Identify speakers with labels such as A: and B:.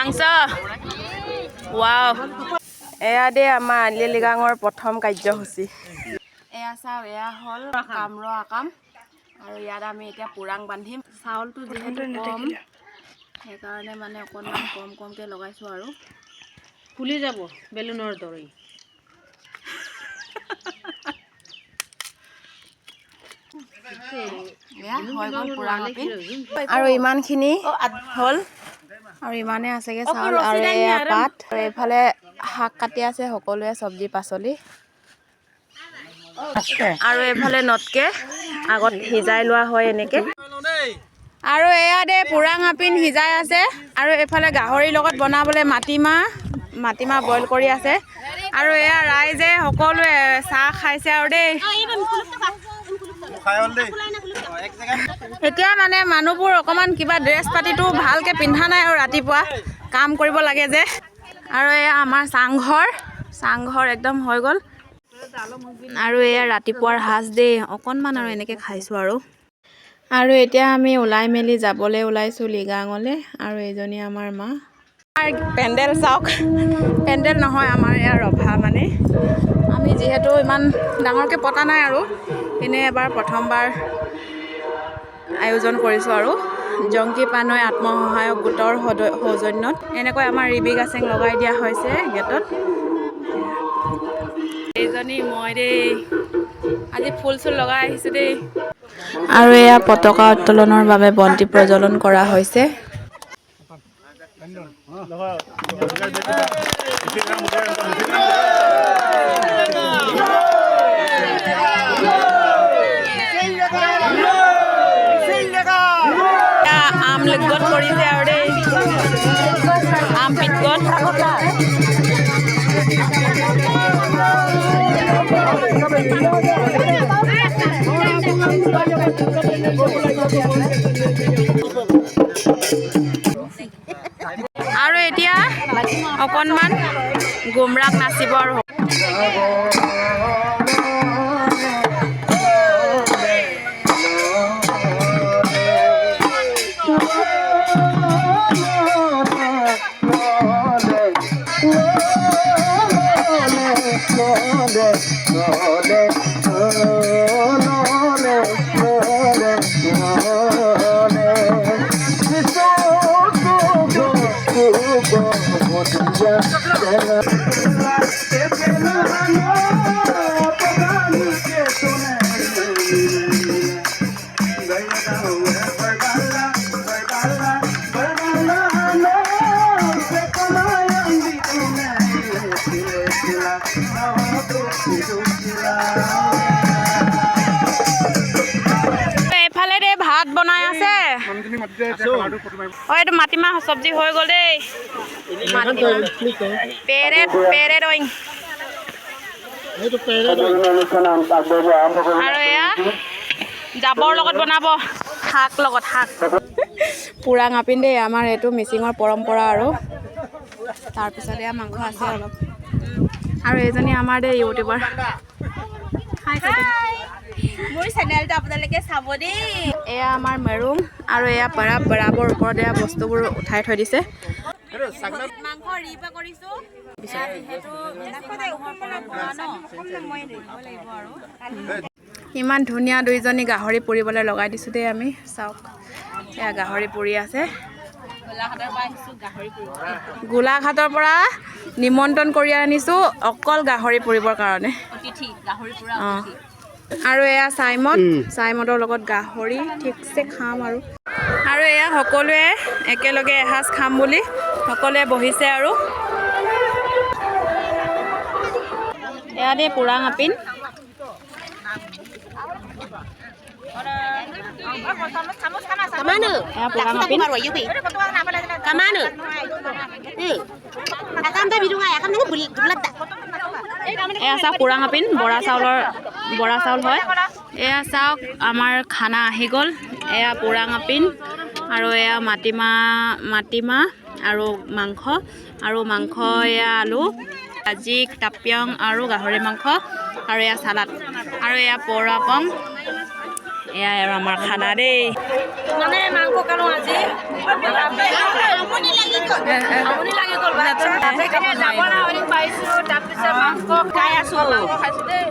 A: মাংস। ৱাও এয়া দেই আমাৰ আলি লিগাঙৰ প্ৰথম কাৰ্যসূচী। এয়া চাওক এয়া হ'ল কামৰ আকাম আৰু ইয়াত আমি এতিয়া পুৰাং বান্ধিম। চাউলটো যিহেতু কম সেইকাৰণে মানে অকণমান কম কমকৈ লগাইছোঁ আৰু।
B: ফুলি যাব বেলুনৰ দৰে।
A: আৰু ইমানখিনি হ'ল। আৰু ইমানে আছেগে চাউল আৰু এয়া পাত। আৰু এইফালে শাক কাটি আছে সকলোৱে চব্জি পাচলি। আৰু এইফালে নটকে আগত সিজাই লোৱা হয় এনেকে। আৰু এয়া দে পুৰাং আপিন সিজাই আছে। আৰু এইফালে গাহৰিৰ লগত বনাবলৈ মাটিমাহ মাটিমাহ বইল কৰি আছে। আৰু এয়া ৰাইজে সকলোৱে চাহ খাইছে আৰু দেই। এতিয়া মানে মানুহবোৰ অকণমান কিবা ড্ৰেছ পাতিটো ভালকৈ পিন্ধা নাই আৰু ৰাতিপুৱা কাম কৰিব লাগে যে। আৰু এয়া আমাৰ চাংঘৰ। চাংঘৰ একদম হৈ গ'ল। আৰু এয়া ৰাতিপুৱাৰ সাজ দেই। অকণমান আৰু এনেকৈ খাইছোঁ আৰু। আৰু এতিয়া আমি ওলাই মেলি যাবলৈ ওলাইছোঁ লিগাঙলৈ। আৰু এইজনী আমাৰ মা। পেণ্ডেল চাওক। পেণ্ডেল নহয় আমাৰ এয়া ৰভা মানে। আমি যিহেতু ইমান ডাঙৰকৈ পতা নাই আৰু। এনেই এবাৰ প্ৰথমবাৰ আয়োজন কৰিছোঁ আৰু। জংকী পানৈ আত্মসহায়ক গোটৰ সৌজন্যত। এনেকৈ আমাৰ ৰিবি গাছেং লগাই দিয়া হৈছে গেটত। এইজনী মই দেই। আজি ফুল চুল লগাই আহিছোঁ দেই। আৰু এয়া পতাকা উত্তোলনৰ বাবে বন্তি প্ৰজ্বলন কৰা হৈছে। এতিয়া আম গত কৰিছে আৰু দেই আম পিতগত আৰু এতিয়া অকণমান গুমৰাগ নাচিব আৰু। nole nole nole এইফালে দেই ভাত বনাই আছে। অ এইটো মাটিমাহ চব্জি হৈ গ'ল দেই। পেৰেট পেৰেট ঐং আৰু এয়া জাবৰ লগত বনাব। শাক লগত শাক। পুৰা নাপিন দেই আমাৰ এইটো মিচিঙৰ পৰম্পৰা আৰু। তাৰপিছত এয়া মাংস আছে অলপ। আৰু এইজনী আমাৰ দেই ইউটিউবাৰ।
C: মোৰ চেনেলটো আপোনালোকে চাব দেই।
A: এয়া আমাৰ মেৰুং আৰু এয়া পাৰা বৰাবৰ ওপৰত এয়া বস্তুবোৰ উঠাই থৈ দিছে। ইমান ধুনীয়া দুইজনী গাহৰি পুৰিবলৈ লগাই দিছোঁ দেই আমি। চাওক এয়া গাহৰি পুৰি আছে।
C: গোলাঘাটৰ পৰা
A: নিমন্ত্ৰণ কৰি আনিছোঁ অকল গাহৰি পুৰিবৰ কাৰণে।
C: অতিথি গাহৰি পুৰা
A: অঁ। আৰু এয়া চাইমদ চাইমদৰ লগত গাহৰি ঠিকছে খাম আৰু। আৰু এয়া সকলোৱে একেলগে এসাঁজ খাম বুলি সকলোৱে বহিছে আৰু। এয়া দেই পুৰাং আপিন
C: Kamana?
A: পুৰাং আপিন
C: Kamana? Eh. Akan tapi bulat?
A: এয়া চাওক পুৰাং আপিন বৰা চাউলৰ বৰা চাউল হয় এয়া চাওক আমাৰ খানা আহি গ'ল এয়া পুৰাং আপিন আৰু এয়া মাটিমাহ মাটিমাহ আৰু মাংস আৰু মাংস এয়া আলু ভাজি টাপিয়ং আৰু গাহৰি মাংস আৰু এয়া চালাড আৰু এয়া পৰাপং এয়া আৰু আমাৰ খানা দেই।
C: মানে মাংস কালো আজি।
B: আমনি লাগি গ'ল সেইকাৰণে যাব নোৱাৰি পাৰিছোঁ তাৰপিছত মাংস খাই আছোঁ মাংস খাইছোঁ দেই